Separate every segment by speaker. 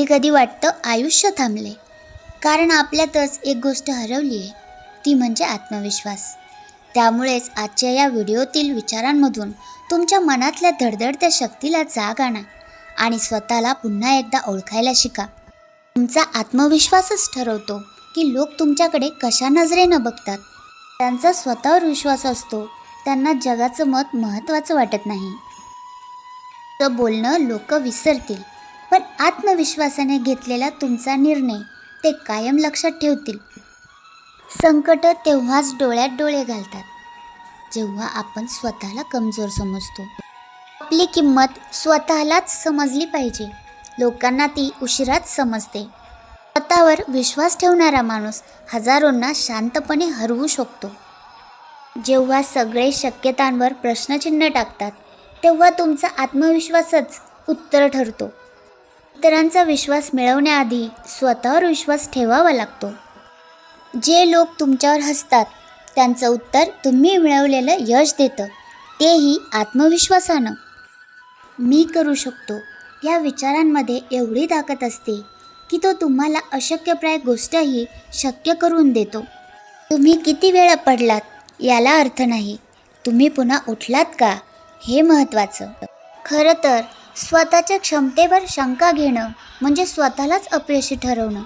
Speaker 1: कधी कधी वाटतं आयुष्य थांबले. कारण आपल्यातच एक गोष्ट हरवली आहे ती म्हणजे आत्मविश्वास. त्यामुळेच आजच्या या व्हिडिओतील विचारांमधून तुमच्या मनातल्या धडधडत्या शक्तीला जाग आणा आणि स्वतःला पुन्हा एकदा ओळखायला शिका. तुमचा आत्मविश्वासच ठरवतो की लोक तुमच्याकडे कशा नजरेनं बघतात. त्यांचा स्वतःवर विश्वास असतो त्यांना जगाचं मत महत्त्वाचं वाटत नाही. तर बोलणं लोक विसरतील. पण आत्मविश्वासाने घेतलेला तुमचा निर्णय ते कायम लक्षात ठेवतील. संकट तेव्हाच डोळ्यात डोळे घालतात जेव्हा आपण स्वतःला कमजोर समजतो. आपली किंमत स्वतःलाच समजली पाहिजे लोकांना ती उशिराच समजते. स्वतःवर विश्वास ठेवणारा माणूस हजारोंना शांतपणे हरवू शकतो. जेव्हा सगळे शक्यतांवर प्रश्नचिन्ह टाकतात तेव्हा तुमचा आत्मविश्वासच उत्तर ठरतो. इतरांचा विश्वास मिळवण्याआधी स्वतःवर विश्वास ठेवावा लागतो. जे लोक तुमच्यावर हसतात त्यांचं उत्तर तुम्ही मिळवलेलं यश देतं. तेही आत्मविश्वासानं. मी करू शकतो. या विचारांमध्ये एवढी ताकद असते की तो तुम्हाला अशक्यप्राय गोष्टही शक्य करून देतो. तुम्ही किती वेळा पडलात याला अर्थ नाही. तुम्ही पुन्हा उठलात का हे महत्त्वाचं. खरं तर स्वतःच्या क्षमतेवर शंका घेणं म्हणजे स्वतःलाच अपयशी ठरवणं.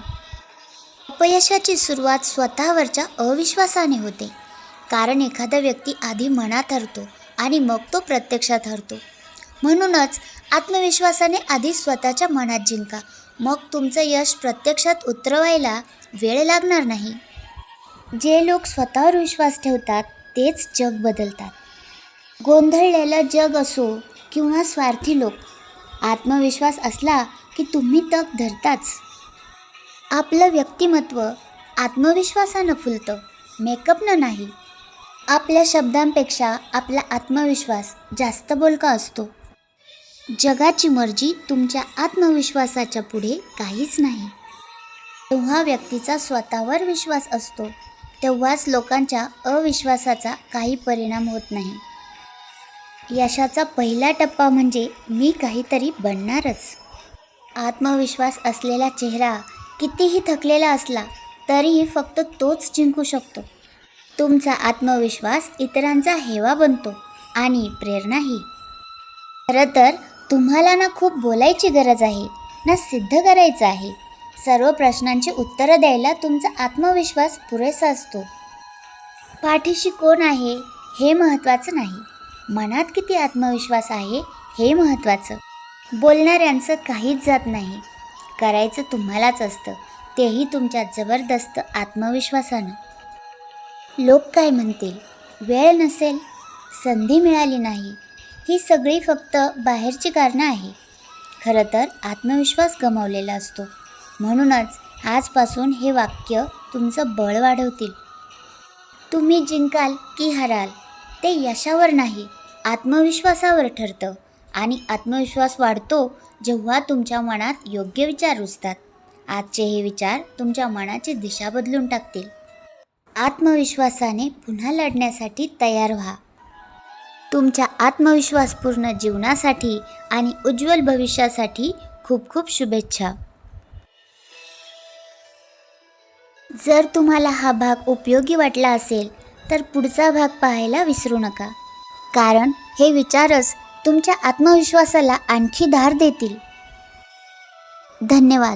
Speaker 1: अपयशाची सुरुवात स्वतःवरच्या अविश्वासाने होते. कारण एखादा व्यक्ती आधी मनात हरतो आणि मग तो प्रत्यक्षात हरतो. म्हणूनच आत्मविश्वासाने आधी स्वतःच्या मनात जिंका. मग तुमचं यश प्रत्यक्षात उतरवायला वेळ लागणार नाही. जे लोक स्वतःवर विश्वास ठेवतात तेच जग बदलतात. गोंधळलेलं जग असो किंवा स्वार्थी लोक आत्मविश्वास असला की तुम्ही तग धरताच. आपलं व्यक्तिमत्व आत्मविश्वासानं फुलतं मेकअपनं नाही. आपल्या शब्दांपेक्षा आपला आत्मविश्वास जास्त बोलका असतो. जगाची मर्जी तुमच्या आत्मविश्वासाच्या पुढे काहीच नाही. जेव्हा व्यक्तीचा स्वतःवर विश्वास असतो तेव्हाच लोकांच्या अविश्वासाचा काही परिणाम होत नाही. यशाचा पहिला टप्पा म्हणजे मी काहीतरी बनणारच. आत्मविश्वास असलेला चेहरा कितीही थकलेला असला तरीही फक्त तोच जिंकू शकतो. तुमचा आत्मविश्वास इतरांचा हेवा बनतो आणि प्रेरणाही. खरं तर तुम्हाला ना खूप बोलायची गरज आहे ना सिद्ध करायचं आहे. सर्व प्रश्नांची उत्तरं द्यायला तुमचा आत्मविश्वास पुरेसा असतो. पाठीशी कोण आहे हे महत्त्वाचं नाही. मनात किती आत्मविश्वास आहे हे महत्त्वाचं. बोलणाऱ्यांचं काहीच जात नाही. करायचं तुम्हालाच असतं. तेही तुमच्या जबरदस्त आत्मविश्वासानं. लोक काय म्हणतील? वेळ नसेल. संधी मिळाली नाही. ही सगळी फक्त बाहेरची कारणं आहे. खरं तर आत्मविश्वास गमावलेला असतो. म्हणूनच आजपासून हे वाक्य तुमचं बळ वाढवतील. तुम्ही जिंकाल की हराल ते यशावर नाही. आत्मविश्वासावर ठरतं आणि आत्मविश्वास वाढतो जेव्हा तुमच्या मनात योग्य विचार रुजतात. आजचे हे विचार तुमच्या मनाची दिशा बदलून टाकतील. आत्मविश्वासाने पुन्हा लढण्यासाठी तयार व्हा. तुमच्या आत्मविश्वासपूर्ण जीवनासाठी आणि उज्ज्वल भविष्यासाठी खूप खूप शुभेच्छा. जर तुम्हाला हा भाग उपयोगी वाटला असेल तर पुढचा भाग पाहायला विसरू नका. कारण हे विचारच तुमच्या आत्मविश्वासाला आणखी धार देतील. धन्यवाद.